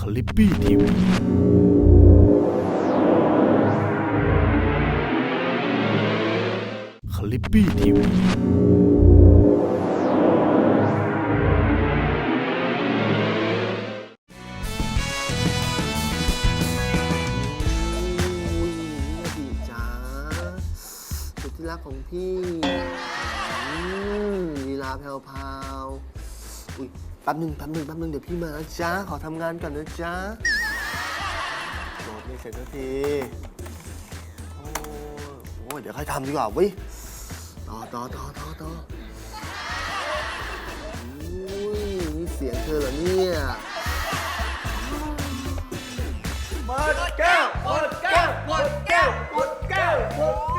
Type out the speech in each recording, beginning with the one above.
คลิปปี้ทีวีคลิปปี้ทีวีจ้าสุดที่รักของพี่อืมลีลาแพรวๆอุ้ย ป๊บหนึ่งแป๊บหนึ่งแป๊บหนึ่งเดี๋ยวพี่มานะจ้าขอทำงานก่อนนะจ้าโหลดไม่เสร็จสักทีโอ้โอ้ยเดี๋ยวค่อยทำดีกว่าเว้ยต่อต่อต่อต่อต่ออุ้ยนี่เสียงเธอเหรอเนี่ยหมดแก้วหมดแก้วหมดแก้วหมดแก้วหมดแก้วหมด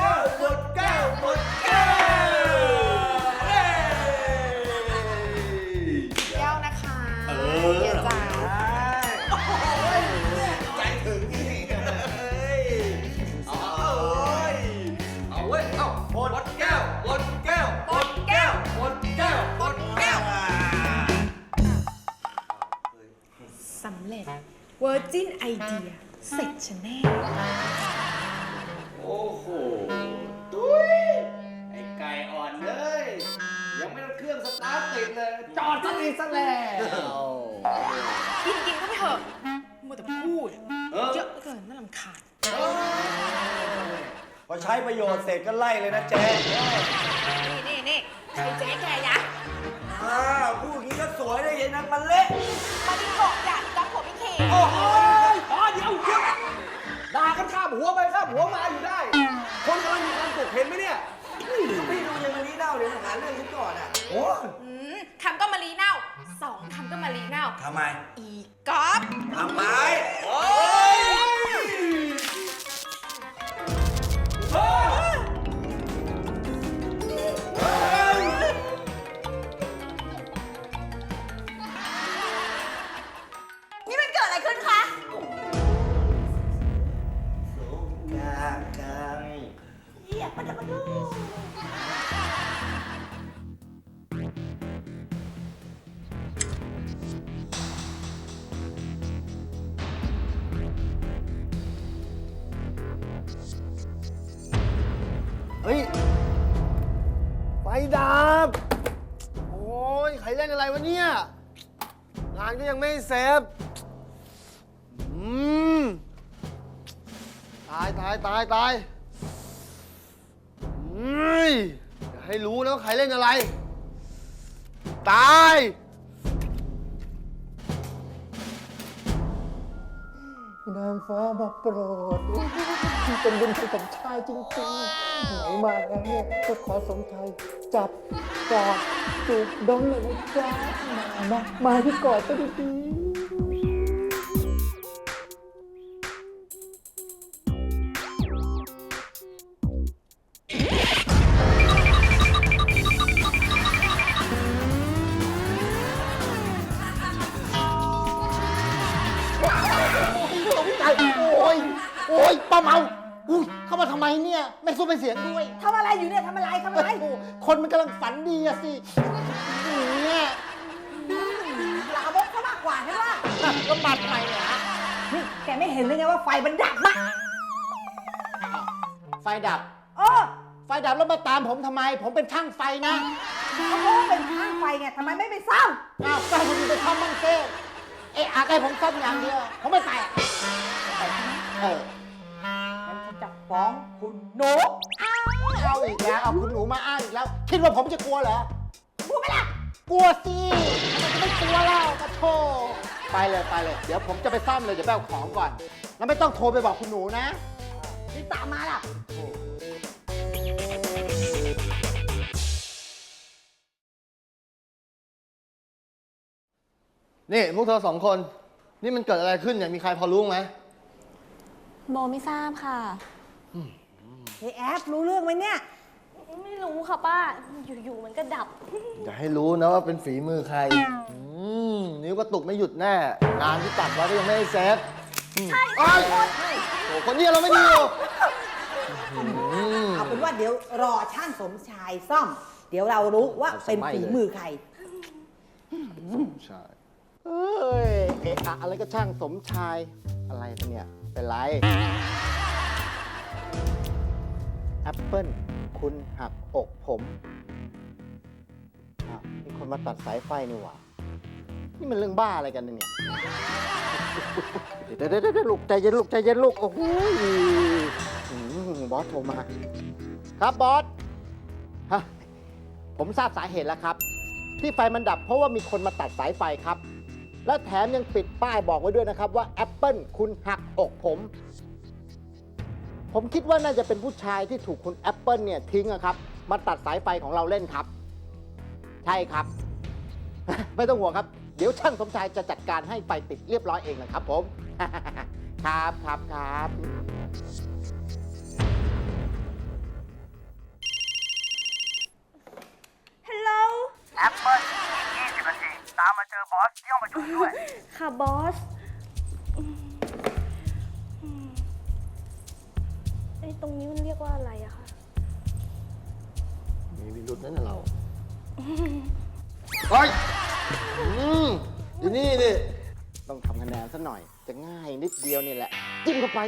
เครื่องสตาร์ทติดเลย จอดสักทีซะแล้วกินกินก็ไปเถอะมัวแต่พูดเออเยอะเกินน่ารำคาญพอใช้ประโยชน์เสร็จก็ไล่เลยนะเจ๊นี่นี่นี่ใครเจ๊แกยะอ้าวพูดอย่างนี้ก็สวยได้ยังนะมันเละมาดิโกะอย่าดิกับผมไม่เคโอ้โห โอ้อืมคำก็มารีเน่าสองคำก็มารีเน่าทำไม อีก๊อฟทำไม โอ้ เล่นอะไรวะเนี่ย งานก็ยังไม่เสร็จอืม ตายตายตายตายเฮ้ยอย่าให้รู้นะว่าใครเล่นอะไร ตาย นางฟ้ามาโปรดเป็นบุญคุณสมชายจริงๆไหนมาแล้วเนี่ยก็ขอสมชายจับกอดจูบดองเลยนะจ๊ะมามามาที่กอดก็ดีๆ ยโอ้ยป้าเมาอุ้ยเข้ามาทำไมเนี่ยไม่สู้ไม่เสียงด้วยทำอะไรอยู่เนี่ยทำอะไรทำอะไรโอ้โหคนมันกำลังฝันดีอะสิเนี่ยลามกซะมากกว่าใช่ปะก็บัดไปอะนี่แกไม่เห็นเลยไงว่าไฟมันดับมะไฟดับ เออไฟดับแล้วมาตามผมทำไม ผมเป็นช่างไฟนะเขาบอกว่าเป็นช่างไฟไงทำไมไม่ไปซ่อมอ้าวไฟผมไปซ่อมบ้างเซ่เอ๊ะอาให้ผมซ่อมอย่างเดียวผมไม่ไป อะเอองั้นฉันจะฟ้องคุณหนูเอาอีกแล้วเอาคุณหนูมาอ้างอีกแล้ว คิดว่าผมจะกลัวเหรอพูดไหมล่ะ กลัวสิทำไมจะไม่กลัวเล่าปะโทไปเลยไปเลย เดี๋ยวผมจะไปซ่อมเลยเดี๋ยวไปเอาของก่อน แล้วไม่ต้องโทรไปบอกคุณหนูนะนี่ตามมาล่ะ นี่พวกเธอสองคน นี่มันเกิดอะไรขึ้นเนี่ยมีใครพอรู้ไหม โบไม่ทราบค่ะเฮ้ยแอฟรู้เรื่องไหมเนี่ย ไม่รู้ค่ะป้า อยู่ๆมันก็ดับ อย่าให้รู้นะว่าเป็นฝีมือใคร อืมนิ้วกระตุกไม่หยุดแน่ งานที่ตัดไว้ก็ยังไม่ได้เสร็จใช่โอ้คนนี้เราไม่ดีอยู่อืม เอาเป็นว่าเดี๋ยวรอช่างสมชายซ่อม เดี๋ยวเรารู้ว่าเป็นฝีมือใคร ใช่ เอ้ยเอะอะอะไรก็ช่างสมชายอะไรกันเนี่ย เป็นไร แอปเปิลคุณหักอกผมอ้าวมีคนมาตัดสายไฟนี่หว่า นี่มันเรื่องบ้าอะไรกันเนี่ย เดี๋ยวเดี๋ยวเดี๋ยวลูกใจเย็นลูกใจเย็นลูก โอ้โหอืมบอสโทรมา ครับบอส ฮะ ผมทราบสาเหตุแล้วครับ ที่ไฟมันดับเพราะว่ามีคนมาตัดสายไฟครับ และแถมยังปิดป้ายบอกไว้ด้วยนะครับว่าแอปเปิลคุณหักอกผม ผมคิดว่าน่าจะเป็นผู้ชายที่ถูกคุณแอปเปิลเนี่ยทิ้งอะครับ มาตัดสายไฟของเราเล่นครับ ใช่ครับ ไม่ต้องห่วงครับ เดี๋ยวช่างสมชายจะจัดการให้ไฟติดเรียบร้อยเองนะครับผม ครับครับครับ ด้วย ค่ะบอสไอ้ตรงนี้มันเรียกว่าอะไรอะคะ มีวิรุธนั่นน่ะเราเฮ้ยอืมอยู่นี่นี่ ต้องทำคะแนนซะหน่อย จะง่ายนิดเดียวนี่แหละ จิ้มเข้าไป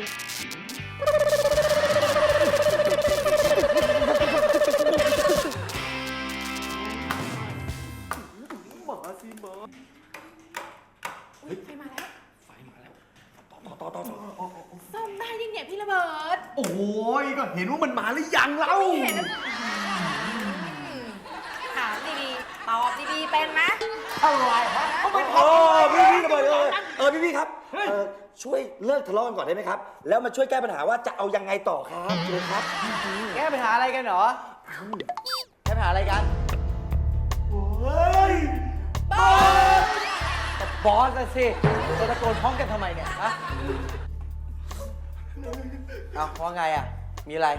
เห็นว่ามันมาหรือยังเล่าถามดีๆตอบดีๆเป็นไหมเท่าไหร่ฮะเขาไม่พอพี่พี่ระเบิดเออเออพี่พี่ครับเออช่วยเลิกทะเลาะกันก่อนได้ไหมครับ แล้วมาช่วยแก้ปัญหาว่าจะเอายังไงต่อครับเลยครับ แก้ปัญหาอะไรกันเหรอแก้ปัญหาอะไรกันเฮ้ยบอสอะสิจะตะโกนพร้อมกันทำไมเนี่ยฮะเอาว่าไงอะ มีอะไร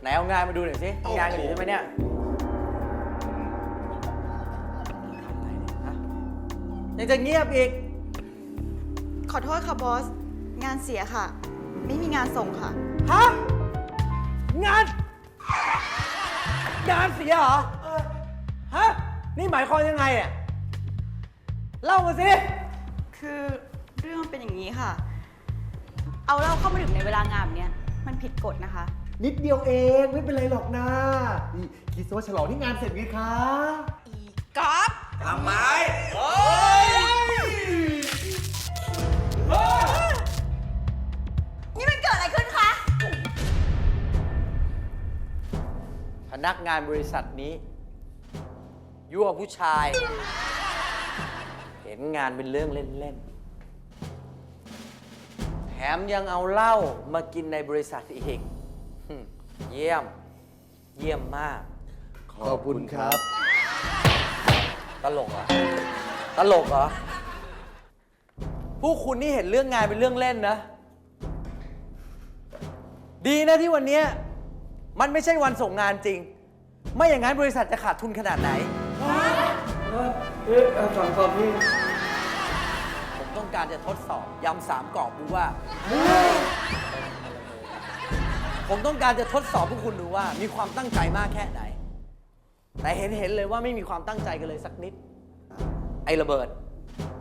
ไหนเอางานมาดูหน่อยสิทำงานกันอยู่ใช่ไหมเนี่ยฮะยังจะเงียบอีก ขอโทษค่ะบอส งานเสียค่ะ ไม่มีงานส่งค่ะ ฮะ งาน งานเสียเหรอฮะ นี่หมายความยังไงอะเล่ามาสิ คือเรื่องมันเป็นอย่างนี้ค่ะ เอาเหล้าเข้ามาดื่มในเวลางานแบบเนี้ยมันผิดกฎนะคะ นิดเดียวเองไม่เป็นไรหรอกนะนี่คิดซะว่าฉลองที่งานเสร็จไงคะอีก๊อฟทำไมนี่มันเกิดอะไรขึ้นคะ พนักงานบริษัทนี้ ยั่วผู้ชาย เห็นงานเป็นเรื่องเล่น ๆ แถมยังเอาเหล้ามากินในบริษัทอีกหึ่ม เยี่ยม เยี่ยมมาก ขอบคุณครับ ตลกเหรอ ตลกเหรอ ผู้คุณนี่เห็นเรื่องงานเป็นเรื่องเล่นนะ ดีนะที่วันเนี้ยมันไม่ใช่วันส่งงานจริง ไม่อย่างนั้นบริษัทจะขาดทุนขนาดไหน เอ๊ะฟังก่อนพี่ผมต้องการจะทดสอบยำสามกรอบดูว่า ผมต้องการจะทดสอบพวกคุณดูว่า มีความตั้งใจมากแค่ไหน แต่เห็นเห็นเลยว่าไม่มีความตั้งใจกันเลยสักนิด ไอ้ระเบิด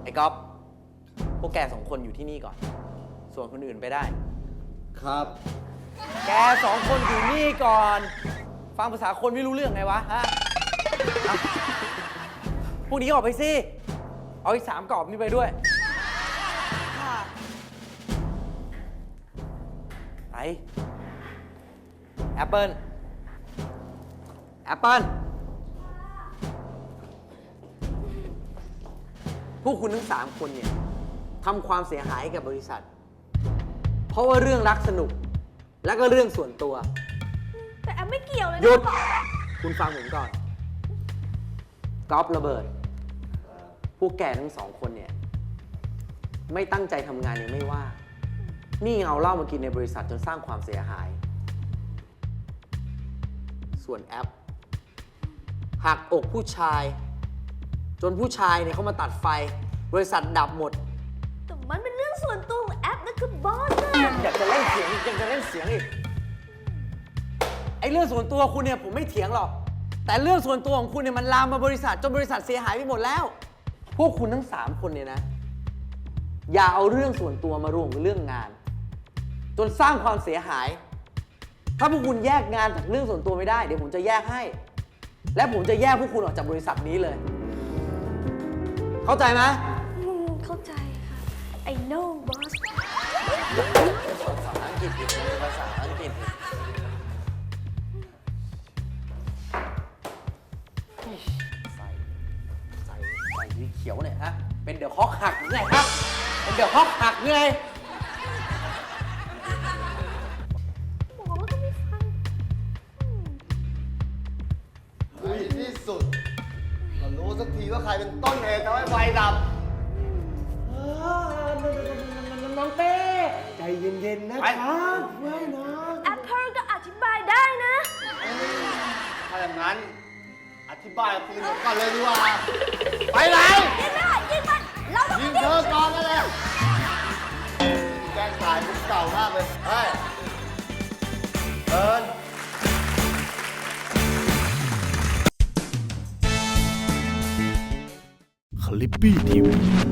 ไอ้ก๊อฟพวกแกสองคนอยู่ที่นี่ก่อน ส่วนคนอื่นไปได้ ครับ แกสองคนอยู่นี่ก่อน ฟังภาษาคนไม่รู้เรื่องไงวะฮะเอาพวกนี้ออกไปสิ เอาอีกสามกรอบนี้ไปด้วย ค่ะ ไป แอปเปิลแอปเปิลพวกคุณทั้งสามคนเนี่ยทำความเสียหายให้กับบริษัท เพราะว่าเรื่องรักสนุก และก็เรื่องส่วนตัว แต่แอมไม่เกี่ยวเลยนะหยุดบอสคุณฟังผมก่อนก๊อฟระเบิด พวกแกทั้งสองคนเนี่ย ไม่ตั้งใจทำงานยังไม่ว่า นี่เอาเหล้ามากินในบริษัทจนสร้างความเสียหาย ส่วนแอปหักอกผู้ชาย จนผู้ชายเนี่ยเขามาตัดไฟ บริษัทดับหมด แต่มันเป็นเรื่องส่วนตัวของแอปนะคือบอสอะอยากจะเล่นเสียงอีกยังจะเล่นเสียงอีกไอ้เรื่องส่วนตัวคุณเนี่ยผมไม่เถียงหรอก แต่เรื่องส่วนตัวของคุณเนี่ยมันลามมาบริษัทจนบริษัทเสียหายไปหมดแล้ว พวกคุณทั้งสามคนเนี่ยนะ อย่าเอาเรื่องส่วนตัวมารวมกับเรื่องงาน จนสร้างความเสียหาย ถ้าพวกคุณแยกงานจากเรื่องส่วนตัวไม่ได้ เดี๋ยวผมจะแยกให้ และผมจะแยกพวกคุณออกจากบริษัทนี้เลย เข้าใจไหม อืมเข้าใจค่ะ I know boss สุดก็รู้สักทีว่าใครเป็นต้นเหตุทำให้ไฟดับ น้องเต้ใจเย็นๆนะครับไม่นะแอปเปิลก็อธิบายได้นะ ถ้าอย่างนั้น อธิบายกับปืนผมก่อนเลยดีกว่า ไปไหน BTV